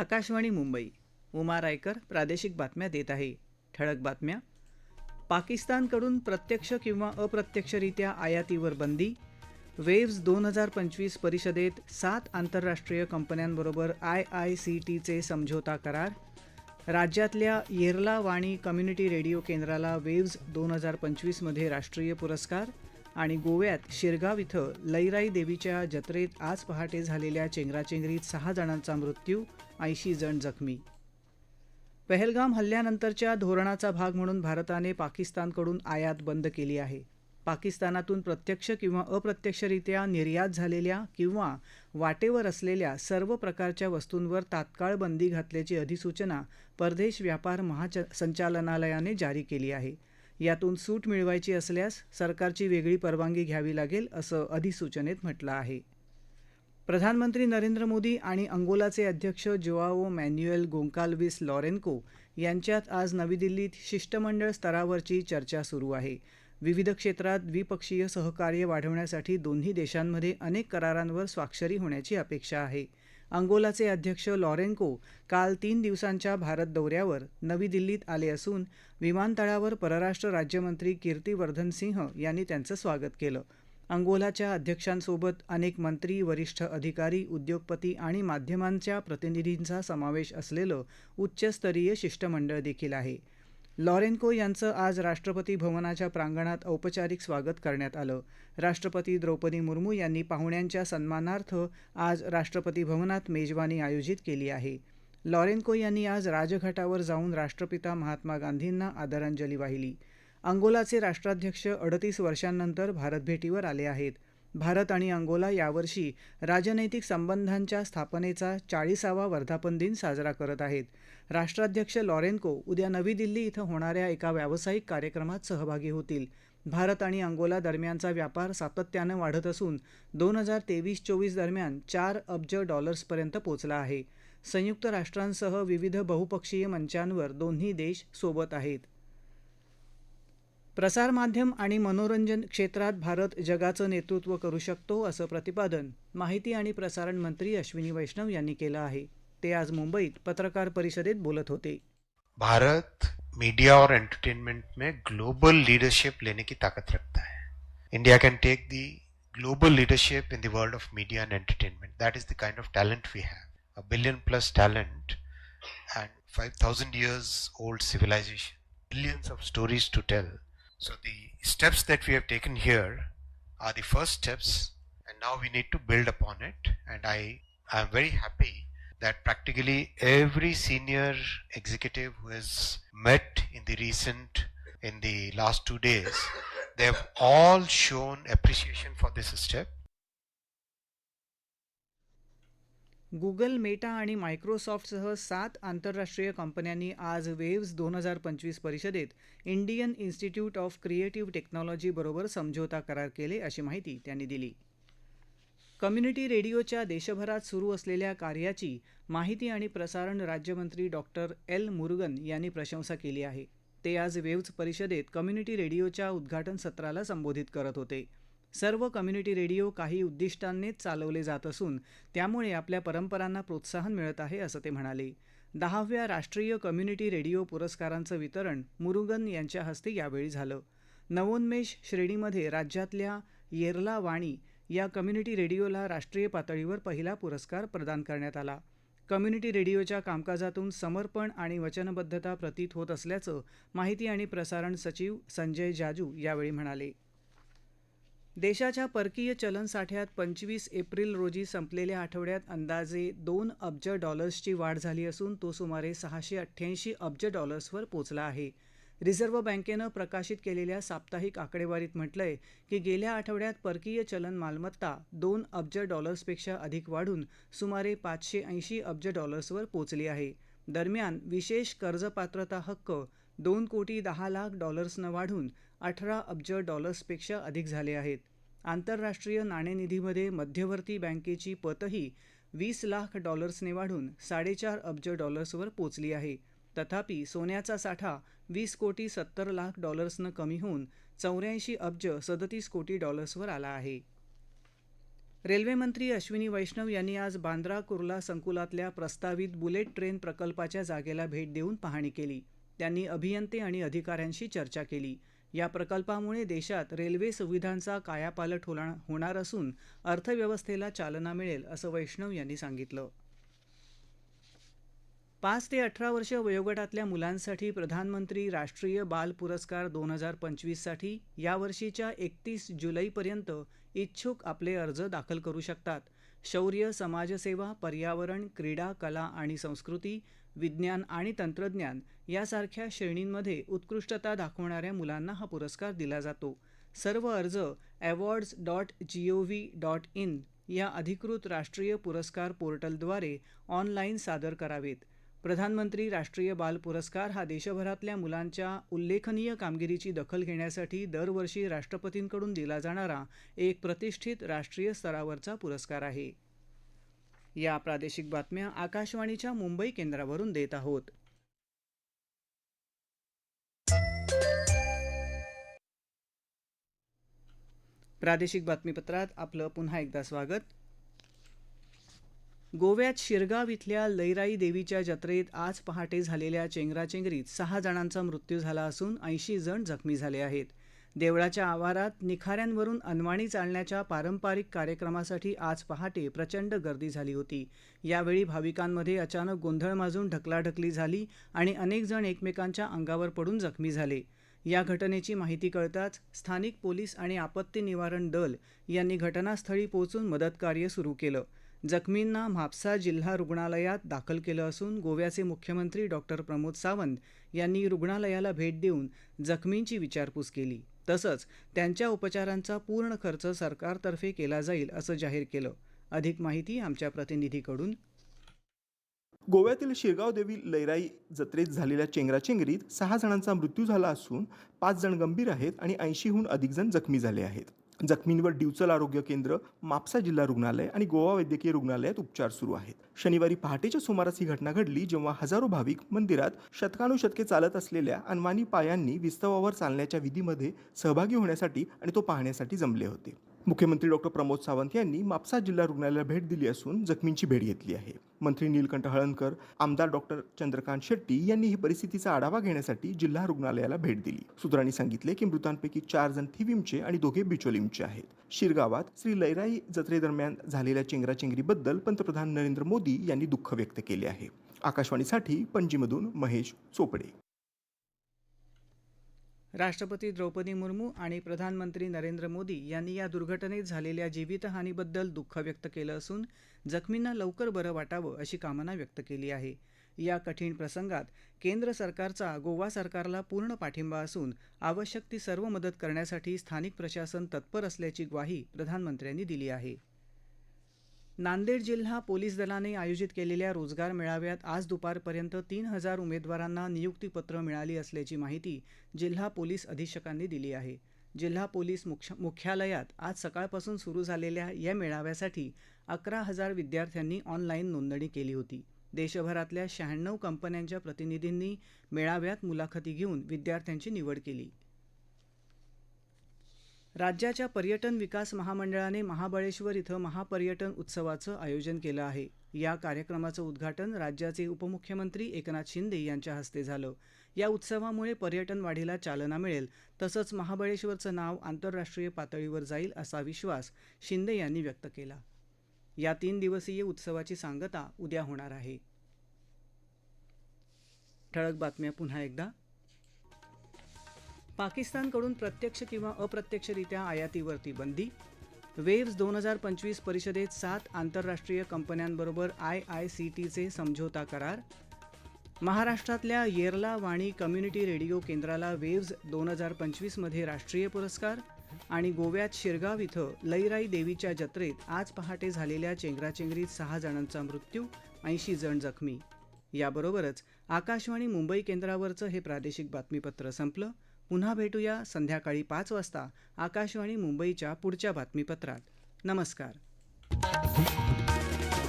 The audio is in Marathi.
आकाशवाणी मुंबई. उमा रायकर प्रादेशिक बातम्या देत आहे. ठळक बातम्या. पाकिस्तानकडून प्रत्यक्ष किंवा अप्रत्यक्षरित्या आयातीवर बंदी. वेव्ज दोन हजार पंचवीस परिषदेत सात आंतरराष्ट्रीय कंपन्यांबरोबर आय आय सी टीचे समझोता करार. राज्यातल्या येरला वाणी कम्युनिटी रेडिओ केंद्राला वेव्ज दोन हजार पंचवीसमध्ये राष्ट्रीय पुरस्कार आणि गोव्यात शिरगाव इथं लईराई देवीच्या जत्रेत आज पहाटे झालेल्या चेंगराचेंगरीत सहा जणांचा मृत्यू ऐंशी जण जखमी. पहलगाम हल्ल्यानंतरच्या धोरणाचा भाग म्हणून भारताने पाकिस्तानकडून आयात बंद केली आहे. पाकिस्तानातून प्रत्यक्ष किंवा अप्रत्यक्षरित्या निर्यात झालेल्या किंवा वाटेवर असलेल्या सर्व प्रकारच्या वस्तूंवर तात्काळ बंदी घातल्याची अधिसूचना परदेश व्यापार महासंचालनालयाने जारी केली आहे. यातून सूट मिळवायची असल्यास सरकारची वेगळी परवानगी घ्यावी लागेल असं अधिसूचनेत म्हटलं आहे. प्रधानमंत्री नरेंद्र मोदी आणि अंगोलाचे अध्यक्ष जोआओ मॅन्युएल गोंकाल्विस लॉरेन्को यांच्यात आज नवी दिल्लीत शिष्टमंडळ स्तरावरची चर्चा सुरू आहे. विविध क्षेत्रात द्विपक्षीय सहकार्य वाढवण्यासाठी दोन्ही देशांमध्ये अनेक करारांवर स्वाक्षरी होण्याची अपेक्षा आहे. अंगोलाचे अध्यक्ष लॉरेन्को काल तीन दिवसांच्या भारत दौऱ्यावर नवी दिल्लीत आले असून विमानतळावर परराष्ट्र राज्यमंत्री कीर्तिवर्धन सिंह यांनी त्यांचं स्वागत केलं. अंगोलाच्या अध्यक्षांसोबत अनेक मंत्री वरिष्ठ अधिकारी उद्योगपती आणि माध्यमांच्या प्रतिनिधींचा समावेश असलेलं उच्चस्तरीय शिष्टमंडळ देखील आहे. लॉरेन्को यांचं आज राष्ट्रपती भवनाच्या प्रांगणात औपचारिक स्वागत करण्यात आलं. राष्ट्रपती द्रौपदी मुर्मू यांनी पाहुण्यांच्या सन्मानार्थ आज राष्ट्रपती भवनात मेजवानी आयोजित केली आहे. लॉरेन्को यांनी आज राजघाटावर जाऊन राष्ट्रपिता महात्मा गांधींना आदरांजली वाहिली. अंगोलाचे राष्ट्राध्यक्ष अडतीस वर्षांनंतर भारतभेटीवर आले आहेत. भारत आणि अंगोला यावर्षी राजनैतिक संबंधांच्या स्थापनेचा चाळीसावा वर्धापन दिन साजरा करत आहेत. राष्ट्राध्यक्ष लॉरेन्को उद्या नवी दिल्ली इथं होणाऱ्या एका व्यावसायिक कार्यक्रमात सहभागी होतील. भारत आणि अंगोला दरम्यानचा व्यापार सातत्यानं वाढत असून दोन हजार तेवीस चोवीस दरम्यान चार अब्ज डॉलर्सपर्यंत पोचला आहे. संयुक्त राष्ट्रांसह विविध बहुपक्षीय मंचांवर दोन्ही देश सोबत आहेत. प्रसारमाध्यम आणि मनोरंजन क्षेत्रात भारत जगाचं नेतृत्व करू शकतो असं प्रतिपादन माहिती आणि प्रसारण मंत्री अश्विनी वैष्णव यांनी केलं आहे. ते आज मुंबईत पत्रकार परिषदेत बोलत होते. भारत मीडिया और एंटरटेनमेंट में ग्लोबल लीडरशिप लेने की ताकत रखता है. India can take the global leadership in the world of media and entertainment that is the kind of talent we have a billion plus talent and 5000 years old civilization. Billions of stories to tell. So the steps that we have taken here are the first steps and now we need to build upon it. And i i am very happy that practically every senior executive who has met in the recent in the last two days they have all shown appreciation for this step Google Meta आणि मायक्रोसॉफ्टसह सात आंतरराष्ट्रीय कंपन्यांनी आज वेव्ज दोन हजार पंचवीस परिषदेत इंडियन इन्स्टिट्यूट ऑफ क्रिएटिव्ह टेक्नॉलॉजीबरोबर समझोता करार केले अशी माहिती त्यांनी दिली. कम्युनिटी रेडिओच्या देशभरात सुरू असलेल्या कार्याची माहिती आणि प्रसारण राज्यमंत्री डॉक्टर एल. मुरुगन यांनी प्रशंसा केली आहे. ते आज वेव्ज परिषदेत कम्युनिटी रेडिओच्या उद्घाटन सत्राला संबोधित करत होते. सर्व कम्युनिटी रेडिओ काही उद्दिष्टांनीच चालवले जात असून त्यामुळे आपल्या परंपरांना प्रोत्साहन मिळत आहे असं ते म्हणाले. दहाव्या राष्ट्रीय कम्युनिटी रेडिओ पुरस्कारांचं वितरण मुरुगन यांच्या हस्ते यावेळी झालं. नवोन्मेष श्रेणीमध्ये राज्यातल्या येरला वाणी या कम्युनिटी रेडिओला राष्ट्रीय पातळीवर पहिला पुरस्कार प्रदान करण्यात आला. कम्युनिटी रेडिओच्या कामकाजातून समर्पण आणि वचनबद्धता प्रतीत होत असल्याचं माहिती आणि प्रसारण सचिव संजय जाजू यावेळी म्हणाले. देशाच्या परकीय चलन साठ्यात पंचवीस एप्रिल रोजी संपलेल्या आठवड्यात अंदाजे दोन अब्ज डॉलर्सची वाढ झाली असून तो सुमारे सहाशे अठ्ठ्याऐंशी अब्ज डॉलर्सवर पोचला आहे. रिझर्व्ह बँकेनं प्रकाशित केलेल्या साप्ताहिक आकडेवारीत म्हटलंय की गेल्या आठवड्यात परकीय चलन मालमत्ता दोन अब्ज डॉलर्सपेक्षा अधिक वाढून सुमारे पाचशे ऐंशी अब्ज डॉलर्सवर पोचली आहे. दरम्यान विशेष कर्जपात्रता हक्क दोन कोटी दहा लाख डॉलर्सनं वाढून अठरा अब्ज डॉलर्सपेक्षा अधिक झाले आहेत. आंतरराष्ट्रीय नाणेनिधीमध्ये मध्यवर्ती बँकेची पतही वीस लाख डॉलर्सने वाढून साडेचार अब्ज डॉलर्सवर पोचली आहे. तथापि सोन्याचा साठा वीस कोटी सत्तर लाख डॉलर्सनं कमी होऊन चौऱ्याऐंशी अब्ज सदतीस कोटी डॉलर्सवर आला आहे. रेल्वेमंत्री अश्विनी वैष्णव यांनी आज बांद्रा कुर्ला संकुलातल्या प्रस्तावित बुलेट ट्रेन प्रकल्पाच्या जागेला भेट देऊन पाहणी केली. त्यांनी अभियंते आणि अधिकाऱ्यांशी चर्चा केली. या प्रकल्पामुळे देशात रेल्वे सुविधांचा कायापालट होणार होणार असून अर्थव्यवस्थेला चालना मिळेल असं वैष्णव यांनी सांगितलं. पाच ते अठरा वर्ष वयोगटातल्या मुलांसाठी प्रधानमंत्री राष्ट्रीय बाल पुरस्कार दोन हजार पंचवीससाठी यावर्षीच्या एकतीस जुलैपर्यंत इच्छुक आपले अर्ज दाखल करू शकतात. शौर्य समाजसेवा पर्यावरण क्रीडा कला आणि संस्कृती विज्ञान आणि तंत्रज्ञान यासारख्या श्रेणींमध्ये उत्कृष्टता दाखवणाऱ्या मुलांना हा पुरस्कार दिला जातो. सर्व अर्ज awards dot G O V dot in या अधिकृत राष्ट्रीय पुरस्कार पोर्टलद्वारे ऑनलाईन सादर करावेत. प्रधानमंत्री राष्ट्रीय बाल पुरस्कार हा देशभरातल्या मुलांच्या उल्लेखनीय कामगिरीची दखल घेण्यासाठी दरवर्षी राष्ट्रपतींकडून दिला जाणारा एक प्रतिष्ठित राष्ट्रीय स्तरावरचा पुरस्कार आहे. या प्रादेशिक बातम्या आकाशवाणीच्या मुंबई केंद्रावरून देत आहोत. प्रादेशिक बातमीपत्रात आपलं पुन्हा एकदा स्वागत. गोव्यात शिरगाव इथल्या लईराई देवीच्या जत्रेत आज पहाटे झालेल्या चेंगराचेंगरीत सहा जणांचा मृत्यू झाला असून ऐंशी जण जखमी झाले आहेत. देवळाच्या आवारात निखाऱ्यांवरून अनवाणी चालण्याच्या पारंपरिक कार्यक्रमासाठी आज पहाटे प्रचंड गर्दी झाली होती. यावेळी भाविकांमध्ये अचानक गोंधळ माजून ढकलाढकली झाली आणि अनेक जण एकमेकांच्या अंगावर पडून जखमी झाले. या घटनेची माहिती कळताच स्थानिक पोलीस आणि आपत्ती निवारण दल यांनी घटनास्थळी पोहोचून मदतकार्य सुरू केलं. जखमींना म्हापसा जिल्हा रुग्णालयात दाखल केलं असून गोव्याचे मुख्यमंत्री डॉक्टर प्रमोद सावंत यांनी रुग्णालयाला भेट देऊन जखमींची विचारपूस केली. तसंच त्यांच्या उपचारांचा पूर्ण खर्च सरकारतर्फे केला जाईल असं जाहीर केलं. अधिक माहिती आमच्या प्रतिनिधीकडून गोव्यातील शिरगाव देवी लैराई जत्रेत झालेल्या चेंगराचेंगरीत सहा जणांचा मृत्यू झाला असून पाच जण गंभीर आहेत आणि ऐंशीहून अधिक जण जखमी झाले आहेत. जखमींवर डिवचल आरोग्य केंद्र मापसा जिल्हा रुग्णालय आणि गोवा वैद्यकीय रुग्णालयात उपचार सुरू आहेत. शनिवारी पहाटेच्या सुमारास ही घटना घडली जेव्हा हजारो भाविक मंदिरात शतकानुशतके चालत असलेल्या अनवानी पायांनी विस्तवावर चालण्याच्या विधीमध्ये सहभागी होण्यासाठी आणि तो पाहण्यासाठी जमले होते. मुख्यमंत्री डॉक्टर प्रमोद सावंत यांनी मापसा जिल्हा रुग्णालयाला भेट दिली असून जखमींची भेट घेतली आहे. मंत्री नीलकंठ हळणकर आमदार डॉक्टर चंद्रकांत शेट्टी यांनी ही परिस्थितीचा आढावा घेण्यासाठी जिल्हा रुग्णालयाला भेट दिली. सूत्रांनी सांगितले की मृतांपैकी चार जण थिविमचे आणि दोघे बिचोलिमचे आहेत. शिरगावात श्री लैराई जत्रेदरम्यान झालेल्या चेंगराचेंगरीबद्दल पंतप्रधान नरेंद्र मोदी यांनी दुःख व्यक्त केले आहे. आकाशवाणीसाठी पणजीमधून महेश चोपडे. राष्ट्रपती द्रौपदी मुर्मू आणि प्रधानमंत्री नरेंद्र मोदी यांनी या दुर्घटनेत झालेल्या जीवितहानीबद्दल दुःख व्यक्त केलं असून जखमींना लवकर बरं वाटावं अशी कामना व्यक्त केली आहे. या कठीण प्रसंगात केंद्र सरकारचा गोवा सरकारला पूर्ण पाठिंबा असून आवश्यक ती सर्व मदत करण्यासाठी स्थानिक प्रशासन तत्पर असल्याची ग्वाही प्रधानमंत्र्यांनी दिली आहे. नांदेड जिल्हा पोलीस दलाने आयोजित केलेल्या रोजगार मेळाव्यात आज दुपारपर्यंत तीन हजार उमेदवारांना नियुक्तीपत्र मिळाली असल्याची माहिती जिल्हा पोलीस अधीक्षकांनी दिली आहे. जिल्हा पोलीस मुख्य मुख्यालयात आज सकाळपासून सुरू झालेल्या या मेळाव्यासाठी अकरा हजार विद्यार्थ्यांनी ऑनलाईन नोंदणी केली होती. देशभरातल्या शहाण्णव कंपन्यांच्या प्रतिनिधींनी मेळाव्यात मुलाखती घेऊन विद्यार्थ्यांची निवड केली. राज्याच्या पर्यटन विकास महामंडळाने महाबळेश्वर इथं महापर्यटन उत्सवाचं आयोजन केलं आहे. या कार्यक्रमाचं उद्घाटन राज्याचे उपमुख्यमंत्री एकनाथ शिंदे यांच्या हस्ते झालं. या उत्सवामुळे पर्यटन वाढीला चालना मिळेल तसंच महाबळेश्वरचं नाव आंतरराष्ट्रीय पातळीवर जाईल असा विश्वास शिंदे यांनी व्यक्त केला. या तीन दिवसीय उत्सवाची सांगता उद्या होणार आहे. ठळक बातम्या पुन्हा एकदा. पाकिस्तानकडून प्रत्यक्ष किंवा अप्रत्यक्षरित्या आयातीवरती बंदी. वेव्स दोन हजार पंचवीस परिषदेत सात आंतरराष्ट्रीय कंपन्यांबरोबर आय आय सी टीचे समझोता करार. महाराष्ट्रातल्या येरला वाणी कम्युनिटी रेडिओ केंद्राला वेव्ज दोन हजार पंचवीसमध्ये राष्ट्रीय पुरस्कार आणि गोव्यात शिरगाव इथं लईराई देवीच्या जत्रेत आज पहाटे झालेल्या चेंगराचेंगरीत सहा जणांचा मृत्यू ऐंशी जण जखमी. याबरोबरच आकाशवाणी मुंबई केंद्रावरचं हे प्रादेशिक बातमीपत्र संपलं. पुन्हा भेटूया संध्याकाळी पाच वाजता आकाशवाणी मुंबईच्या पुढच्या बातमीपत्रात. नमस्कार.